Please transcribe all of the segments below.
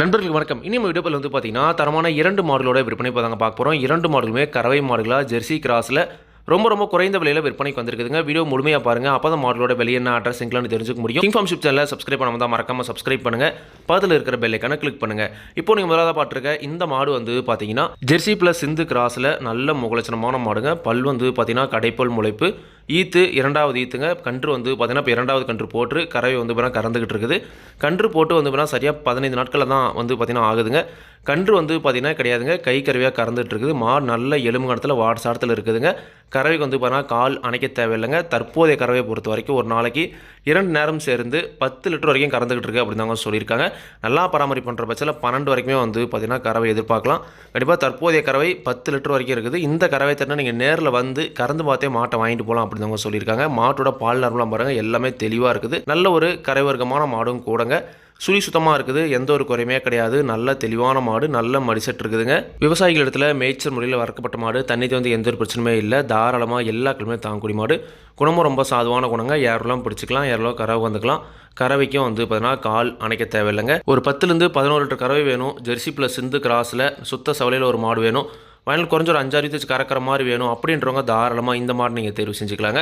நண்பர்கள் வணக்கம். இனி வீடியோவில் வந்து பார்த்தீங்கன்னா தரமான இரண்டு மாடலோட விற்பனை இப்போ தாங்க பார்க்க போகிறோம் இரண்டு மாடலுமே கறவை மாடுகளாக ஜெர்சி கிராஸில் ரொம்ப ரொம்ப குறைந்த விலையில் விற்பனைக்கு வந்திருக்குதுங்க. வீடியோ முழுமையாக பாருங்கள் அப்போ தான் மாடலோட விலை என்ன அட்ரஸ் எங்களான்னு தெரிஞ்சுக்க முடியும். இன்ஃபார்ம் ஷிப் சேனலில் சப்ஸ்கிரைப் பண்ணாமல் தான் மறக்காமல் சப்ஸ்கிரைப் பண்ணுங்கள் பக்கத்தில் இருக்கிற பெல்லைக்கான கிளிக் பண்ணுங்கள் இப்போ நீங்கள் முதலாக பார்த்துருக்க இந்த மாடு வந்து பார்த்தீங்கன்னா ஜெர்சி ப்ளஸ் சிந்து கிராஸில் நல்ல முகலட்சணமான மாடுங்க. பல் வந்து பார்த்தீங்கன்னா கடைப்பல் முளைப்பு. ஈத்து இரண்டாவது ஈத்துங்க. கன்று வந்து பார்த்தீங்கன்னா இப்போ இரண்டாவது கன்று போட்டு கறவை வந்து பார்த்தீங்கன்னா கறந்துக்கிட்டு இருக்குது. கன்று போட்டு வந்து பார்த்தீங்கன்னா சரியாக பதினைந்து நாட்களில் தான் வந்து பார்த்தீங்கன்னா ஆகுதுங்க. கன்று வந்து பார்த்தீங்கன்னா கிடையாதுங்க. கை கருவியாக கறந்துட்டு இருக்குது. மாடு நல்ல எலும்பு கடத்தில் வாட் சாரத்தில் இருக்குதுங்க. கறவைக்கு வந்து பார்த்தீங்கன்னா கால் அணைக்க தேவையில்லைங்க. தற்போதைய கறவையை பொறுத்த வரைக்கும் ஒரு நாளைக்கு இரண்டு நேரம் சேர்ந்து பத்து லிட்டர் வரைக்கும் கறந்துக்கிட்டு இருக்கு அப்படின்னு தாங்க சொல்லியிருக்காங்க. நல்லா பராமரிப்பு பண்ணுற பட்சத்தில் பன்னெண்டு வரைக்குமே வந்து பார்த்தீங்கன்னா கறவை எதிர்பார்க்கலாம். கண்டிப்பாக தற்போதைய கறவை பத்து லிட்டர் வரைக்கும் இருக்குது. இந்த கறவை தண்ணி நீங்கள் நேரில் வந்து கறந்து பார்த்தே மாட்டை வாங்கிட்டு போகலாம் அப்படின்னு சொல்லியிருக்காங்க. மாட்டோட பால் நரம்பலாம் பாருங்கள் எல்லாமே தெளிவாக இருக்குது. நல்ல ஒரு கரைவர்க்கமான மாடும் கூடங்க. சுழி சுத்தமாக இருக்குது எந்த ஒரு குறையுமே கிடையாது. நல்ல தெளிவான மாடு நல்ல மடிசெட் இருக்குதுங்க. விவசாயிகள் இடத்துல மேய்ச்சல் முறையில் வறக்கப்பட்ட மாடு தண்ணி வந்து எந்த ஒரு பிரச்சனையுமே இல்லை. தாராளமாக எல்லா கிழமையும் தாங்கக்கூடிய மாடு. குணமும் ரொம்ப சாதுவான குணங்க. யாரெல்லாம் பிடிச்சிக்கலாம் யாரெல்லாம் கறவை வந்துக்கலாம் கறவைக்கும் வந்து பார்த்தீங்கன்னா கால் அணைக்க தேவையில்லைங்க. ஒரு பத்துலேருந்து பதினோரு லிட்டர் கறவை வேணும். ஜெர்சி ப்ளஸ் சிந்து கிராஸில் சுத்த சவலையில் ஒரு மாடு வேணும். வயலில் குறைஞ்ச ஒரு அஞ்சாறு வச்சு கறக்கிற மாதிரி வேணும் அப்படின்றவங்க தாராளமாக இந்த மாடு நீங்கள் தேர்வு செஞ்சுக்கலாங்க.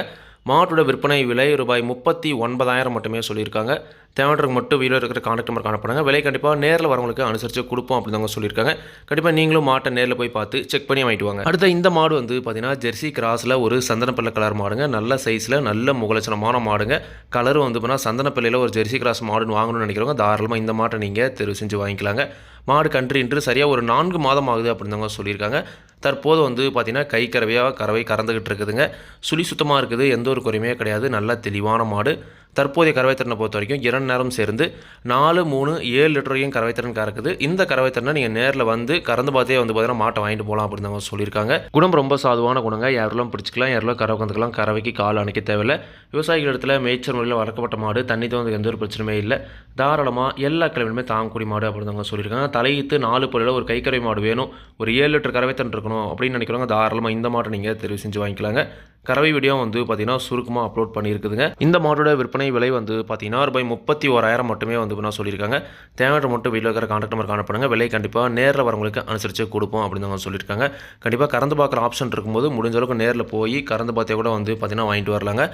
மாட்டோட விற்பனை விலை ரூபாய் முப்பத்தி ஒன்பதாயிரம் மட்டுமே சொல்லியிருக்காங்க. தேவைன்றவங்க மட்டும் வீடியோ இருக்கிற கான்டாக்ட் நம்பர் காணப்படுங்க விலை கண்டிப்பாக நேரில் வரவங்களுக்கு அனுசரித்து கொடுப்போம் அப்படின்னு சொல்லியிருக்காங்க. கண்டிப்பாக நீங்களும் மாட்டை நேரில் போய் பார்த்து செக் பண்ணி வாங்கிட்டு வாங்க. அடுத்த இந்த மாடு வந்து பார்த்தீங்கன்னா ஜெர்சி கிராஸில் ஒரு சந்தனப்பள்ளை கலர் மாடுங்க. நல்ல சைஸில் நல்ல முகலட்சணமான மாடுங்க. கலர் வந்து பார்த்தீங்கன்னா சந்தனப்பள்ளியில் ஒரு ஜெர்சி கிராஸ் மாடுன்னு வாங்கணும்னு நினைக்கிறவங்க தாராளமாக இந்த மாட்டை நீங்கள் தெரிவு செஞ்சு வாங்கிக்கலாங்க. மாடு கன்று இன்று சரியாக ஒரு நான்கு மாதம் ஆகுது அப்படின்னு சொல்லியிருக்காங்க. தற்போது வந்து பார்த்திங்கன்னா கை கறவையாக கறவை கறந்துக்கிட்டு இருக்குதுங்க. சுழி சுத்தமாக இருக்குது. எந்த ஒரு குறையுமே கிடையாது. நல்ல தெளிவான மாடு. தற்போதைய கறவைத்திறனை பொறுத்த வரைக்கும் இரண்டு நேரம் சேர்ந்து நாலு மூணு ஏழு லிட்டர் வரைக்கும் கறவைத்திறன் கறக்குது. இந்த கறவைத்திறனை நீங்கள் நேரில் வந்து கறந்து பார்த்தே வந்து பார்த்தீங்கன்னா மாட்டை வாங்கிட்டு போகலாம் அப்படின்னு அவங்க சொல்லியிருக்காங்க. குணம் ரொம்ப சாதுவான குணங்க. யாரெல்லாம் பிடிச்சிக்கலாம் யாரெல்லாம் கறவை கந்துக்கலாம் கறவைக்கு கால் அணைக்க தேவையில்லை. விவசாயிகள் இடத்துல மேய்ச்சல் முறையில் வளர்க்கப்பட்ட மாடு தண்ணி வந்து எந்த ஒரு பிரச்சனையுமே இல்லை. தாராளமாக எல்லா கிழமையுமே தாங்கக்கூடிய மாடு அப்படின்னு சொல்லியிருக்காங்க. தலையிட்டு நாலு பொருளில் ஒரு கைக்கறவை மாடு வேணும். ஒரு ஏழு லிட்டர் கறவைத்தன் இருக்கணும் அப்படின்னு நினைக்கிறவங்க தாராளமாக இந்த மாட்டை நீங்கள் தெரிவு செஞ்சு வாங்கிக்கலாங்க. கறவை வீடியோ வந்து பார்த்தீங்கன்னா சுருக்கமாக அப்லோட் பண்ணியிருக்குதுங்க. இந்த மாட்டோட விற்பனை விலை வந்து பார்த்தீங்கன்னா ரூபாய் முப்பத்தி ஓராயிரம் மட்டுமே வந்து நான் சொல்லியிருக்காங்க. தேவையான மட்டும் வீட்டில் இருக்கிற கான்டாக்ட் நம்பர் காணப்படுங்க. விலை கண்டிப்பாக நேரில் வரவங்களுக்கு அனுசரித்து கொடுப்போம் அப்படின்னு அவங்க சொல்லியிருக்காங்க. கண்டிப்பாக கறந்து பார்க்குற ஆப்ஷன் இருக்கும்போது முடிஞ்ச அளவுக்கு நேரில் போய் கறந்து பார்த்தே கூட வந்து பார்த்தீங்கன்னா வாங்கிட்டு வரலாங்க.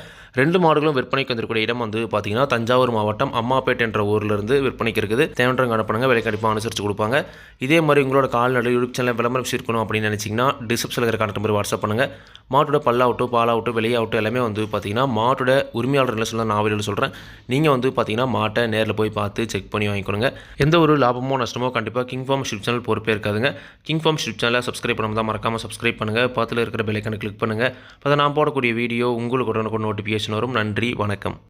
ரெண்டு மாடுகளும் விற்பனைக்கு வந்திருக்கூடிய இடம் வந்து பார்த்தீங்கன்னா தஞ்சாவூர் மாவட்டம் அம்மாப்பேட்டை என்ற ஊர்லேருந்து விற்பனைக்கு இருக்குது. தேவையான காணப்படுங்க விலை கண்டிப்பாக அனுசரித்து கொடுப்பாங்க. இதே மாதிரி உங்களோட கால்நடை யூடியூப் சேனல் விளம்பரம் சீர்க்கணும் அப்படின்னு நினச்சிங்கன்னா டிஸ்கிரிப்ஷனில் இருக்கிற கான்டாக்ட் நம்பர் வாட்ஸ்அப் பண்ணுங்கள் மாட்டோட பல்லாகட்டும் பாலாகட்டும் வெளியாகட்டும் எல்லாமே வந்து பார்த்தீங்கன்னா மாட்டோட உரிமையாளர் என்ன சொல்ல நான் சொல்கிறேன் நீங்கள் வந்து பார்த்தீங்கன்னா மாட்டை நேரில் போய் பார்த்து செக் பண்ணி வாங்கிக்கணுங்க. எந்த ஒரு லாபமோ நஷ்டமோ கண்டிப்பாக கிங் ஃபார்ம் ஷிப் சேனல் பொறுப்பே இருக்காதுங்க. கிங் ஃபார்ம் ஷிப் சேனலை சப்ஸ்கிரைப் பண்ணாமல் தான் மறக்காமல் சப்ஸ்கிரைப் பண்ணுங்கள் பக்கத்தில் இருக்கிற பெல்லைக்கான கிளிக் பண்ணுங்கள் அப்போ நான் போடக்கூடிய வீடியோ உங்களுக்கு உடனுக்கு நோட்டிஃபிகேஷன் வரும். நன்றி வணக்கம்.